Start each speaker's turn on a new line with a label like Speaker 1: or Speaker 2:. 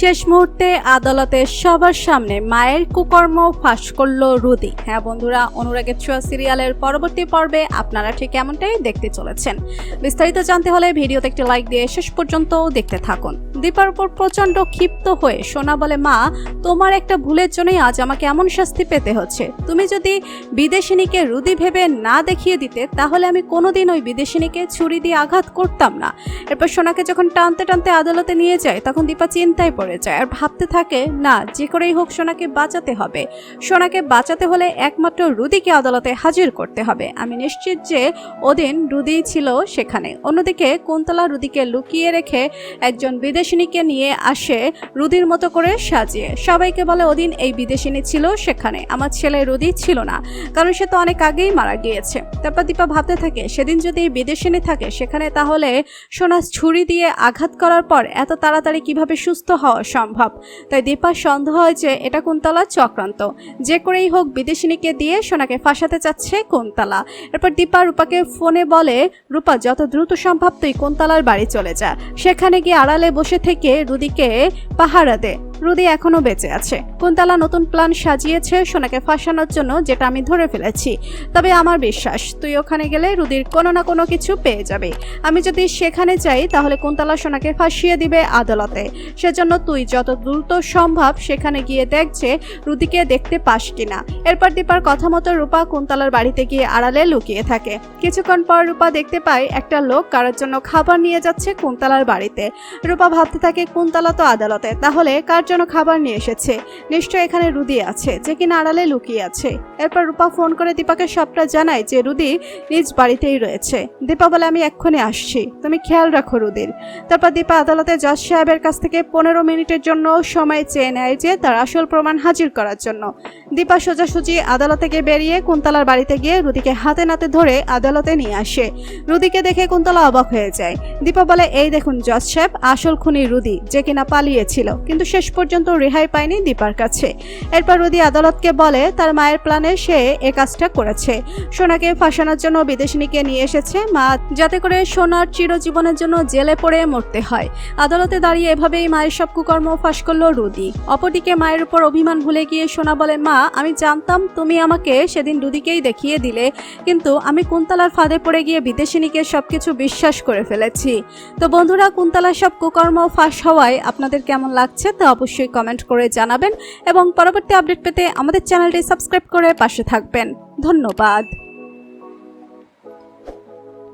Speaker 1: শেষ মুহূর্তে আদালতে সবার সামনে মায়ের কুকর্ম ফাঁস করল রুদি। হ্যাঁ বন্ধুরা, অনুরাগের ছোঁয়া সিরিয়ালের পরবর্তী পর্বে আপনারা ঠিক এমনটাই দেখতে চলেছেন। বিস্তারিত জানতে হলে ভিডিওতে একটি লাইক দিয়ে শেষ পর্যন্ত দেখতে থাকুন। দীপার উপর প্রচণ্ড ক্ষিপ্ত হয়ে সোনা বলে, মা, তোমার একটা ভুলের জন্যই আজ আমাকে এমন শাস্তি পেতে হচ্ছে। তুমি যদি বিদেশিনীকে রুদি ভেবে না দেখিয়ে দিতে, তাহলে আমি কোনোদিন ওই বিদেশিনীকে ছুরি দিয়ে আঘাত করতাম না। এরপর সোনাকে যখন টানতে টানতে আদালতে নিয়ে যায়, তখন দীপা চিন্তায় পড়ে যায় আর ভাবতে থাকে, না, যে করেই হোক সোনাকে বাঁচাতে হবে। সোনাকে বাঁচাতে হলে একমাত্র রুদিকে আদালতে হাজির করতে হবে। আমি নিশ্চিত যে ওদিন রুদি ছিল সেখানে। অন্যদিকে কুন্তলা রুদিকে লুকিয়ে রেখে একজন বিদেশিনীকে নিয়ে আসে রুদির মতো করে সাজিয়ে। সবাইকে বলে ওদিন এই বিদেশিনী ছিল সেখানে। আমার ছেলে রুদি ছিল না। কারণ সে তো অনেক আগেই মারা গিয়েছে। তারপর দীপা ভাবতে থাকে, সেদিন যদি বিদেশিনী থাকে, সেখানে তাহলে সোনা ছুরি দিয়ে আঘাত করার পর এত তাড়াতাড়ি কীভাবে সুস্থ হওয়া সম্ভব? তাই দীপার সন্দেহ হয় যে এটা কুন্তলা চক্রান্ত। যে করেই হোক, বিদেশিনীকে দিয়ে সোনাকে ফাঁসাতে চাচ্ছে কুন্তলা। এরপর দীপা রূপাকে ফোনে বলে, রূপা, যত দ্রুত সম্ভব তুই কুন্তলার বাড়ি চলে যা। সেখানে গিয়ে আড়ালে বসে থেকে রুদিকে পাহারা দে। রুদি এখনও বেঁচে আছে। কুন্তলা নতুন প্ল্যান সাজিয়েছে সোনাকে ফাঁসানোর জন্য, যেটা আমি ধরে ফেলেছি। তবে আমার বিশ্বাস, তুই ওখানে গেলে রুদির কোনো না কোনো কিছু পেয়ে যাবে। আমি যদি সেখানে যাই, তাহলে কুন্তলা সোনাকে ফাঁসিয়ে দিবে আদালতে। সেজন্য তুই যত দ্রুত সম্ভব সেখানে গিয়ে দেখছে রুদিকে দেখতে পাস কিনা। এরপর দীপার কথা মতো রূপা কুন্তলার বাড়িতে গিয়ে আড়ালে লুকিয়ে থাকে। কিছুক্ষণ পর রূপা দেখতে পায় একটা লোক কারোর জন্য খাবার নিয়ে যাচ্ছে কুন্তলার বাড়িতে। রূপা ভাবতে থাকে, কুন্তলা তো আদালতে, তাহলে কার জন্য খাবার নিয়ে এসেছে। নিশ্চয় এখানে রুদি আছে, যে কিনা আড়ালে লুকিয়ে আছে। এরপর রূপা ফোন করে দীপাকে সবটা জানায় যে রুদি নিজ বাড়িতেই রয়েছে। দীপা বলে, আমি এক্ষুনি আসছি। তুমি খেয়াল রাখো রুদির। তারপর দীপা আদালতে জজ সাহেবের কাছ থেকে পনেরো মিনিটের জন্য সময় চেয়ে নেয় যে তার আসল প্রমাণ হাজির করার জন্য। দীপা সোজাসুজি আদালত থেকে বেরিয়ে কুন্তলার বাড়িতে গিয়ে রুদিকে হাতে নাতে ধরে আদালতে নিয়ে আসে। রুদিকে দেখে কুন্তলা অবাক হয়ে যায়। দীপা বলে, এই দেখুন জজ সাহেব, আসল খুনি রুদি, যে কিনা পালিয়েছিল, কিন্তু শেষ পর্যন্ত রেহাই পায়নি দীপার কাছে। এরপর রুদি আদালতকে বলে, তার মায়ের প্ল্যানে সে এ কাজটা করেছে। সোনাকে ফাঁসানোর জন্য বিদেশিনীকে নিয়ে এসেছে মা, যাতে করে সোনার চিরজীবনের জন্য জেলে পড়ে মরতে হয়। আদালতে দাঁড়িয়ে এভাবেই মায়ের সব কুকর্ম ফাঁস করল রুদি। অপরদিকে মায়ের উপর অভিমান ভুলে গিয়ে সোনা বলে, মা, আমি জানতাম তুমি আমাকে সেদিন রুদিকেই দেখিয়ে দিলে, কিন্তু আমি কুন্তলার ফাঁদে পড়ে গিয়ে বিদেশিনীকে সবকিছু বিশ্বাস করে ফেলেছি। তো বন্ধুরা, কুন্তলার সব কুকর্ম ফাঁস হওয়ায় আপনাদের কেমন লাগছে তা অবশ্যই কমেন্ট করে জানাবেন এবং পরবর্তী আপডেট পেতে আমাদের চ্যানেলটি সাবস্ক্রাইব করে পাশে থাকবেন। ধন্যবাদ।